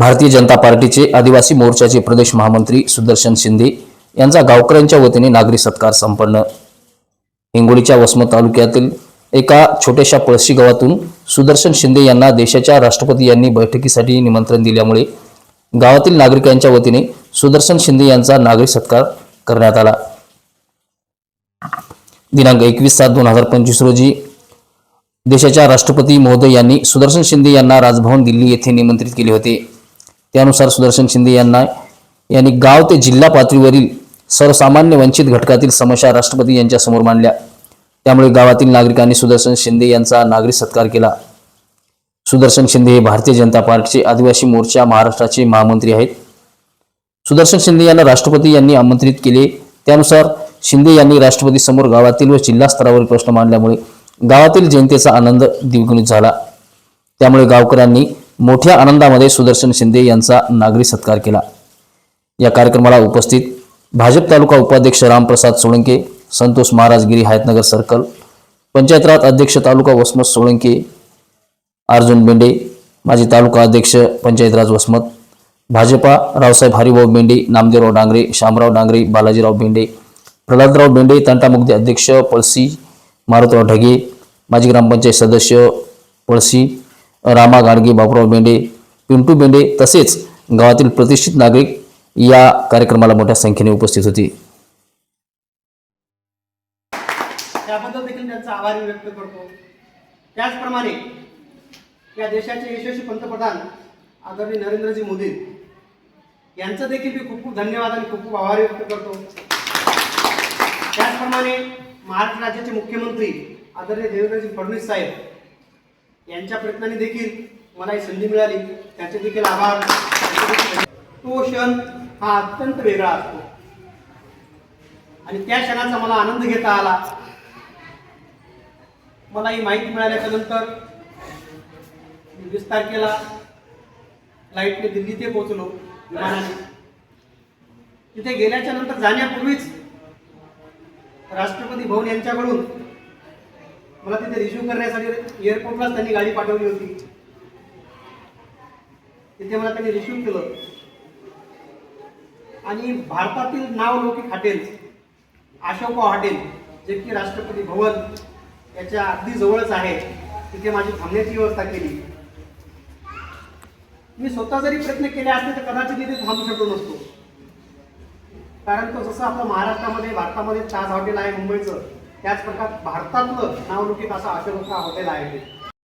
भारतीय जनता पार्टीचे आदिवासी मोर्चाचे प्रदेश महामंत्री सुदर्शन शिंदे यांचा गावकऱ्यांच्या वतीने नागरी सत्कार संपन्न. हिंगोलीच्या वसमत तालुक्यातील एका छोट्याशा पळशी गावातून सुदर्शन शिंदे यांना देशाच्या राष्ट्रपती यांनी बैठकीसाठी निमंत्रण दिल्यामुळे गावातील नागरिकांच्या वतीने सुदर्शन शिंदे यांचा नागरी सत्कार करण्यात आला. दिनांक एकवीस सात दोन हजार पंचवीस रोजी देशाच्या राष्ट्रपती महोदय यांनी सुदर्शन शिंदे यांना राजभवन दिल्ली येथे निमंत्रित केले होते. त्यानुसार सुदर्शन शिंदे यांना यांनी गाव ते जिल्हा पातळीवरील सर्वसामान्य वंचित घटकातील समस्या राष्ट्रपती यांच्यासमोर मांडल्या. त्यामुळे गावातील नागरिकांनी सुदर्शन शिंदे यांचा नागरिक सत्कार केला. सुदर्शन शिंदे हे भारतीय जनता पार्टीचे आदिवासी मोर्चा महाराष्ट्राचे महामंत्री आहेत. सुदर्शन शिंदे यांना राष्ट्रपती यांनी आमंत्रित केले. त्यानुसार शिंदे यांनी राष्ट्रपती समोर गावातील व जिल्हा स्तरावरील प्रश्न मांडल्यामुळे गावातील जनतेचा आनंद द्विगुणित झाला. त्यामुळे गावकऱ्यांनी मोठ्या आनंदामध्ये सुदर्शन शिंदे यांचा नागरी सत्कार केला. या कार्यक्रमाला उपस्थित भाजप तालुका उपाध्यक्ष रामप्रसाद सोळंके संतोष महाराजगिरी हयातनगर हायतनगर सर्कल पंचायत राज अध्यक्ष तालुका वसमत सोळंके अर्जुन बेंडे माजी तालुका अध्यक्ष पंचायत राज वसमत भाजपा रावसाहेब हरिभाऊ बेंडे नामदेवराव डांगरे शामराव डांगरे बालाजीराव बेंडे प्रल्हादराव बेंडे तंटामुक्ती अध्यक्ष पळसी मारुतराव ढगे माजी ग्रामपंचायत सदस्य पळसी रामा गाडगे बापूराव बेंडे पिंटू बेंडे तसेच गावातील प्रतिष्ठित नागरिक या कार्यक्रमाला मोठ्या संख्येने उपस्थित होती. त्याबद्दल देखील त्यांचा आभार व्यक्त करतो. त्याचप्रमाणे या देशाचे यशस्वी पंतप्रधान आदरणीय नरेंद्रजी मोदी यांचं देखील मी खूप खूप धन्यवाद आणि खूप खूप आभार व्यक्त करतो. त्याचप्रमाणे महाराष्ट्र राज्याचे मुख्यमंत्री आदरणीय देवेंद्रजी फडणवीस साहेब यांच्या प्रयत्नाने देखील मला ही संधी मिळाली. त्याचे देखील आभार. तो क्षण हा अत्यंत वेगळा असतो. आणि त्या क्षणाचा मला आनंद घेता आला. मला ही माहिती मिळाल्याच्या नंतर मी वीस तारखेला फ्लाईटने दिल्ली ते पोहोचलो विमानाने. तिथे गेल्याच्यानंतर जाण्यापूर्वीच राष्ट्रपती भवन यांच्याकडून मला तिथे रिसिव्ह करण्यासाठी एअरपोर्टलाच त्यांनी गाडी पाठवली होती. तिथे मला त्यांनी रिसिव्ह केलं. आणि भारतातील नाव लोकी हॉटेल्स अशोका हॉटेल जे की राष्ट्रपती भवन याच्या अगदी जवळच आहे तिथे माझी थांबण्याची व्यवस्था केली. मी स्वतः जरी प्रयत्न केले असते तर कदाचित तिथे थांबू शकलो नसतो. कारण तो जसं आपलं महाराष्ट्रामध्ये भारतामध्ये ताज हॉटेल आहे मुंबईचं त्याच प्रकार भारतातलं नावलौकिक असं अशोका हॉटेल आहे. ते